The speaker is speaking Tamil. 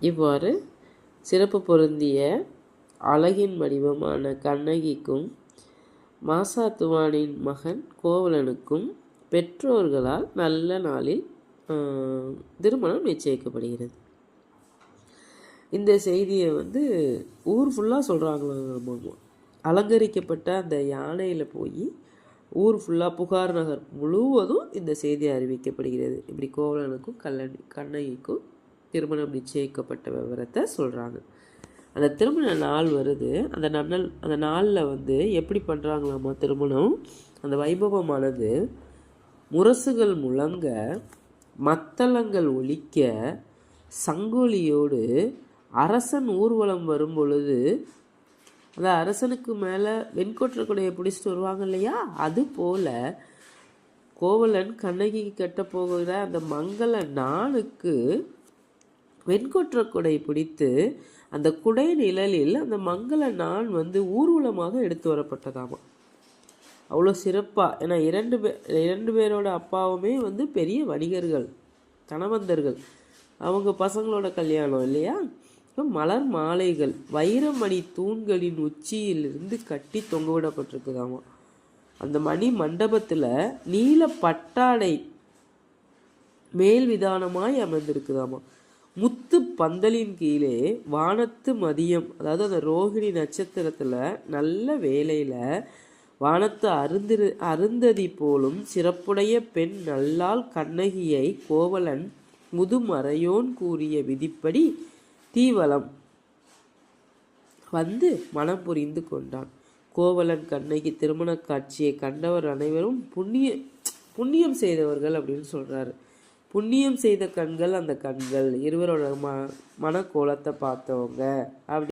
இவ்வாறு சிறப்பு பொருந்திய அழகின் வடிவமான கண்ணகிக்கும் மாசாத்துவானின் மகன் கோவலனுக்கும் பெற்றோர்களால் நல்ல நாளில் திருமணம் நிச்சயிக்கப்படுகிறது. இந்த செய்தியை வந்து ஊர் ஃபுல்லாக சொல்கிறாங்களாம் அலங்கரிக்கப்பட்ட அந்த யானையில் போய் ஊர் ஃபுல்லாக புகார் நகர் முழுவதும் இந்த செய்தி அறிவிக்கப்படுகிறது. இப்படி கோவலனுக்கும் கல்லணி கண்ணகிக்கும் திருமணம் நிச்சயிக்கப்பட்ட விவரத்தை சொல்கிறாங்க அந்த திருமண நாள் வருது. அந்த நன்னல் அந்த நாளில் வந்து எப்படி பண்ணுறாங்களாமா திருமணம்? அந்த வைபவமானது முரசுகள் முழங்க மத்தளங்கள் ஒழிக்க சங்கோலியோடு அரசன் ஊர்வலம் வரும் பொழுது அந்த அரசனுக்கு மேலே வெண்கொற்ற கொடையை பிடிச்சிட்டு வருவாங்க இல்லையா? அது போல் கோவலன் கண்ணகிக்கு கட்ட போகிற அந்த மங்கள நாளுக்கு வெண்கொற்ற குடை பிடித்து அந்த குடை நிழலில் அந்த மங்கள நாள் வந்து ஊர்வலமாக எடுத்து வரப்பட்டதாமா. அவ்வளோ சிறப்பாக ஏன்னா இரண்டு பேர் இரண்டு பேரோட அப்பாவுமே வந்து பெரிய வணிகர்கள் தனவந்தர்கள். அவங்க பசங்களோட கல்யாணம் இல்லையா? மலர் மாலைகள் வைரமணி தூண்களின் உச்சியிலிருந்து கட்டி தொங்கவிடப்பட்டிருக்குதாமா. அந்த மணி மண்டபத்தில் நீல பட்டாடை மேல் விதானமாய் அமர்ந்திருக்குதாமா முத்து பந்தலின் கீழே வானத்து மதியம் அதாவது அந்த ரோகிணி நட்சத்திரத்தில் நல்ல வேலையில் வானத்து அருந்திரு அருந்ததி போலும் சிறப்புடைய பெண் நல்லாள் கண்ணகியை கோவலன் முதுமறையோன் கூறிய விதிப்படி தீவலம் வந்து மனம் புரிந்து கொண்டான். கோவலன் கண்ணகி திருமணக் காட்சியை கண்டவர் அனைவரும் புண்ணிய புண்ணியம் செய்தவர்கள் அப்படின்னு சொல்றாரு. புண்ணியம் செய்த கண்கள் அந்த கண்கள். இருவரோட ம மனக்கோலத்தை பார்த்தவங்க. அப்படி